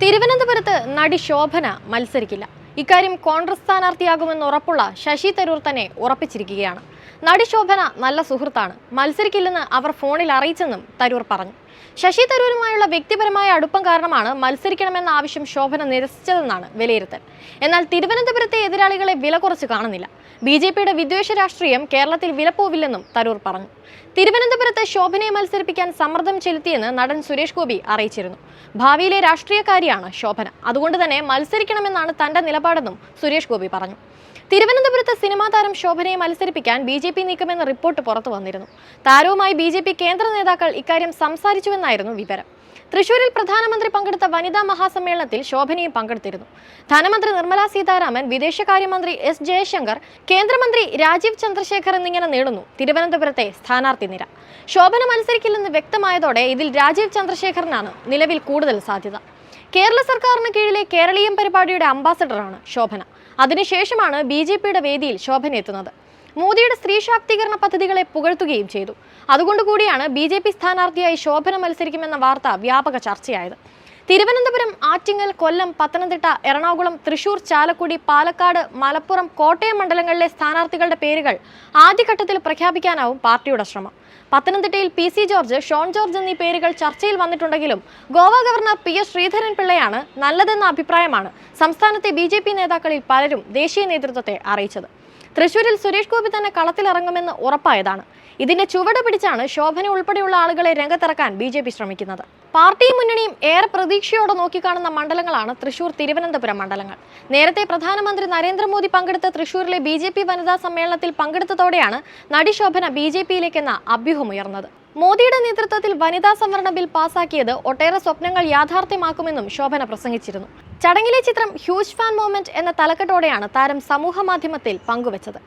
തിരുവനന്തപുരത്ത് നടി ശോഭന മത്സരിക്കില്ല. ഇക്കാര്യം കോൺഗ്രസ് സ്ഥാനാർത്ഥിയാകുമെന്ന് ഉറപ്പുള്ള ശശി തരൂർ തന്നെ ഉറപ്പിച്ചിരിക്കുകയാണ്. നടി ശോഭന നല്ല സുഹൃത്താണ്. മത്സരിക്കില്ലെന്ന് അവർ ഫോണിൽ അറിയിച്ചെന്നും തരൂർ പറഞ്ഞു. ശശി തരൂരുമായുള്ള വ്യക്തിപരമായ അടുപ്പം കാരണമാണ് മത്സരിക്കണമെന്ന ആവശ്യം ശോഭന നിരസിച്ചതെന്നാണ് വിലയിരുത്തൽ. എന്നാൽ തിരുവനന്തപുരത്തെ എതിരാളികളെ വില കുറച്ച് കാണുന്നില്ല. ബി ജെ പിയുടെ വിദ്വേഷ രാഷ്ട്രീയം കേരളത്തിൽ വിലപ്പോവില്ലെന്നും തരൂർ പറഞ്ഞു. തിരുവനന്തപുരത്ത് ശോഭനയെ മത്സരിപ്പിക്കാൻ സമ്മർദ്ദം ചെലുത്തിയെന്ന് നടൻ സുരേഷ് ഗോപി അറിയിച്ചിരുന്നു. ഭാവിയിലെ രാഷ്ട്രീയക്കാരിയാണ് ശോഭന. അതുകൊണ്ട് തന്നെ മത്സരിക്കണമെന്നാണ് തന്റെ നിലപാടെന്നും സുരേഷ് ഗോപി പറഞ്ഞു. തിരുവനന്തപുരത്ത് സിനിമാ താരം ശോഭനയെ മത്സരിപ്പിക്കാൻ ബി ജെ പി നീക്കമെന്ന റിപ്പോർട്ട് പുറത്തു വന്നിരുന്നു. താരവുമായി ബി ജെ പി കേന്ദ്ര നേതാക്കൾ ഇക്കാര്യം സംസാരിച്ചുവെന്നായിരുന്നു വിവരം. തൃശൂരിൽ പ്രധാനമന്ത്രി പങ്കെടുത്ത വനിതാ മഹാസമ്മേളനത്തിൽ ശോഭനയും പങ്കെടുത്തിരുന്നു. ധനമന്ത്രി നിർമ്മല സീതാരാമൻ വിദേശകാര്യമന്ത്രി എസ് ജയശങ്കർ കേന്ദ്രമന്ത്രി രാജീവ് ചന്ദ്രശേഖർ എന്നിങ്ങനെ നീളുന്നു തിരുവനന്തപുരത്തെ സ്ഥാനാർത്ഥി നിര. ശോഭന മത്സരിക്കില്ലെന്ന് വ്യക്തമായതോടെ ഇതിൽ രാജീവ് ചന്ദ്രശേഖറിനാണ് നിലവിൽ കൂടുതൽ സാധ്യത. കേരള സർക്കാരിന് കീഴിലെ കേരളീയം പരിപാടിയുടെ അംബാസഡറാണ് ശോഭന. അതിനുശേഷമാണ് ബി ജെ പിയുടെ വേദിയിൽ ശോഭന എത്തുന്നത്. മോദിയുടെ സ്ത്രീ ശാക്തീകരണ പദ്ധതികളെ പുകഴ്ത്തുകയും ചെയ്തു. അതുകൊണ്ടുകൂടിയാണ് ബി ജെ പി സ്ഥാനാർത്ഥിയായി ശോഭന മത്സരിക്കുമെന്ന വാർത്ത വ്യാപക ചർച്ചയായത്. തിരുവനന്തപുരം ആറ്റിങ്ങൽ കൊല്ലം പത്തനംതിട്ട എറണാകുളം തൃശൂർ ചാലക്കുടി പാലക്കാട് മലപ്പുറം കോട്ടയം മണ്ഡലങ്ങളിലെ സ്ഥാനാർത്ഥികളുടെ പേരുകൾ ആദ്യഘട്ടത്തിൽ പ്രഖ്യാപിക്കാനാവും പാർട്ടിയുടെ ശ്രമം. പത്തനംതിട്ടയിൽ P C George Shone George എന്നീ പേരുകൾ ചർച്ചയിൽ വന്നിട്ടുണ്ടെങ്കിലും Goa governor P S Sreedharan പിള്ളയാണ് നല്ലതെന്ന അഭിപ്രായമാണ് സംസ്ഥാനത്തെ ബി നേതാക്കളിൽ പലരും ദേശീയ നേതൃത്വത്തെ അറിയിച്ചത്. തൃശൂരിൽ സുരേഷ് ഗോപി തന്നെ കളത്തിലിറങ്ങുമെന്ന് ഉറപ്പായതാണ്. ഇതിന്റെ ചുവട് പിടിച്ചാണ് ശോഭന ഉൾപ്പെടെയുള്ള ആളുകളെ രംഗത്തിറക്കാൻ ബി ജെ പി ശ്രമിക്കുന്നത്. പാർട്ടി മുന്നണിയും ഏറെ പ്രതീക്ഷയോടെ നോക്കിക്കാണുന്ന മണ്ഡലങ്ങളാണ് തൃശൂർ തിരുവനന്തപുരം മണ്ഡലങ്ങൾ. നേരത്തെ പ്രധാനമന്ത്രി നരേന്ദ്രമോദി പങ്കെടുത്ത തൃശൂരിലെ ബി വനിതാ സമ്മേളനത്തിൽ പങ്കെടുത്തതോടെയാണ് നടി ശോഭന ബി ജെ പിയിലേക്കെന്ന അഭ്യൂഹമുയർന്നത്. മോദിയുടെ നേതൃത്വത്തിൽ വനിതാ സംവരണ ബിൽ പാസാക്കിയത് ഒട്ടേറെ സ്വപ്നങ്ങൾ യാഥാർത്ഥ്യമാക്കുമെന്നും ശോഭന പ്രസംഗിച്ചിരുന്നു. ചടങ്ങിലെ ചിത്രം ഹ്യൂജ് ഫാൻ മൂവ്മെന്റ് എന്ന തലക്കെട്ടോടെയാണ് താരം സമൂഹ മാധ്യമത്തിൽ പങ്കുവച്ചത്.